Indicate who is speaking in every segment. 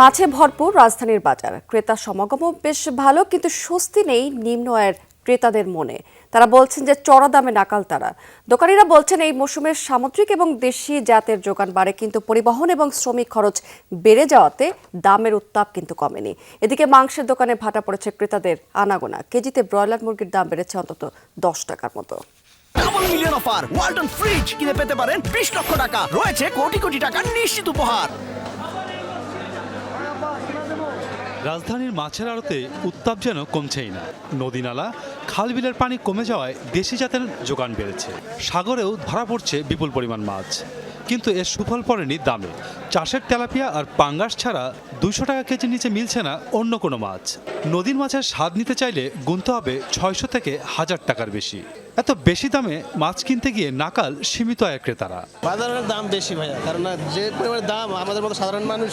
Speaker 1: মাছে ভরপুর রাজধানীর বাজার। ক্রেতা সমাগমও বেশ ভালো, কিন্তু স্বস্তি নেই নিম্ন আয়ের ক্রেতাদের মনে। তারা বলছেন যে চড়া দামে নাকাল তারা। দোকানিরা বলছেন এই মৌসুমে সামুদ্রিক এবং দেশি জাতের যোগান বাড়ে, কিন্তু পরিবহন এবং শ্রমিক খরচ বেড়ে যাওয়াতে দামের উত্তাপ কিন্তু কমেনি। এদিকে মাংসের দোকানে ভাটা পড়েছে ক্রেতাদের আনাগোনা। কেজিতে ব্রয়লার মুরগির দাম বেড়েছে অন্তত দশ টাকার মতো।
Speaker 2: মিলিয়ন অফার ফ্রিজ কিনে পেতে পারেন বিশ লক্ষ টাকা। রয়েছে কোটি কোটি নিশ্চিত উপহার।
Speaker 3: রাজধানীর মাছের আড়তে উত্তাপ যেন কমছেই না। নদীনালা, খালবিলের পানি কমে যাওয়ায় দেশি জাতের যোগান বেড়েছে। সাগরেও ধরা পড়ছে বিপুল পরিমাণ মাছ। কিন্তু এর সুফল পড়েনি দামে। চাষের তেলাপিয়া আর পাঙ্গাস ছাড়া দুশো টাকা কেজি নিচে মিলছে না অন্য কোনো মাছ। নদীর মাছের স্বাদ নিতে চাইলে গুনতে হবে ছয়শো থেকে হাজার টাকার বেশি। এত বেশি দামে মাছ কিনতে গিয়ে নাকাল সীমিত আয়ের ক্রেতারা।
Speaker 4: বাজারের দাম বেশি ভাইয়া কারণ যে পরিমাণে দাম আমাদের মতো সাধারণ মানুষ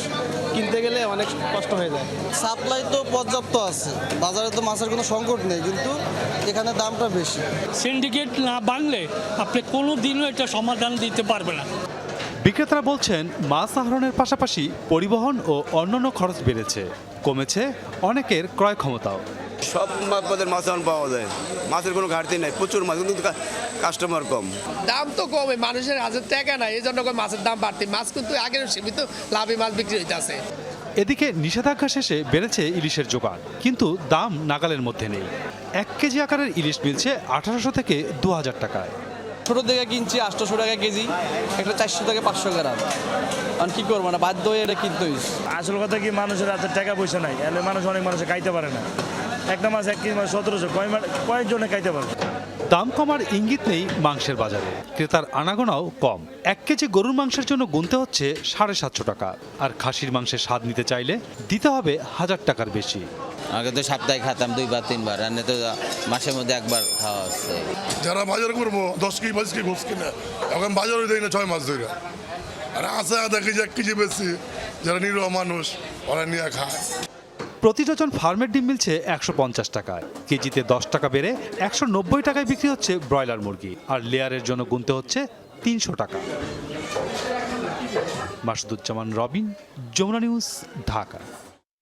Speaker 4: কিনতে গেলে অনেক কষ্ট হয়ে যায়।
Speaker 5: সাপ্লাই তো পর্যাপ্ত আছে বাজারে তো মাছের কোনো সংকট নেই কিন্তু এখানে দামটা বেশি।
Speaker 6: সিন্ডিকেট না বাংলে আপনি কোনো দিনও এটা সমাধান দিতে পারবে না।
Speaker 3: বিক্রেতারা বলছেন মাছ আহরণের পাশাপাশি পরিবহন ও অন্যান্য খরচ বেড়েছে কমেছে অনেকের ক্রয় ক্ষমতাও।
Speaker 7: সব পদের মাছ এখন পাওয়া যায়। মাছের কোনো ঘাটতি নাই প্রচুর মাছ কিন্তু কাস্টমার কম।
Speaker 8: দাম তো কমে মানুষের হাজার টাকা নাই এই জন্য মাছের দাম বাড়তি। মাছ কিন্তু আগের সীমিত লাভে মাছ বিক্রি হইতেছে।
Speaker 3: এদিকে নিষেধাজ্ঞা শেষে বেড়েছে ইলিশের জোগান কিন্তু দাম নাগালের মধ্যে নেই। এক কেজি আকারের ইলিশ মিলছে আঠারোশো থেকে দু হাজার টাকায়।
Speaker 5: ছোটো থেকে কিনছি আটশোশো টাকা কেজি। একটা চারশো থেকে পাঁচশো গ্রাম। কারণ কী করব না বাধ্য হয়ে এটা কিনতে হয়েছে
Speaker 9: আসল কথা কি মানুষের হাতে টাকা পয়সা নাই এলে মানুষ অনেক মানুষে খাইতে পারে না। একটা মাছ এক কেজি মাছ সতেরোশো কয় কয়েকজনে খাইতে পারে
Speaker 3: দাম কমার ইঙ্গিত নেই মাংসের বাজারে। ক্রেতার আনাগোনাও কম। এক কেজি গরুর মাংসের জন্য গুনতে হচ্ছে সাড়ে সাতশো টাকা। আর খাসির মাংসের স্বাদ নিতে চাইলে দিতে হবে হাজার টাকার বেশি।
Speaker 10: আগে তো সপ্তাহে খাতাম দুইবার তিনবার রান্না তো মাসের মধ্যে একবার খাওয়া হচ্ছে।
Speaker 11: যারা বাজার করব দশ কেজি পাঁচ কেজি গোস কিনে এখন বাজারে দেয় না ছয় মাস ধরে। আর আছে আধা কেজি এক কেজি বেশি যারা নিরহ মানুষ ওরা নিয়ে খায়।
Speaker 3: প্রতি ডজন ফার্মের ডিম মিলছে একশো পঞ্চাশ টাকায়। কেজিতে দশ টাকা বেড়ে একশো নব্বই টাকায় বিক্রি হচ্ছে ব্রয়লার মুরগি আর লেয়ারের জন্য গুনতে হচ্ছে তিনশো টাকা। মাসুদুজ্জামান রবিন যমুনা নিউজ ঢাকা।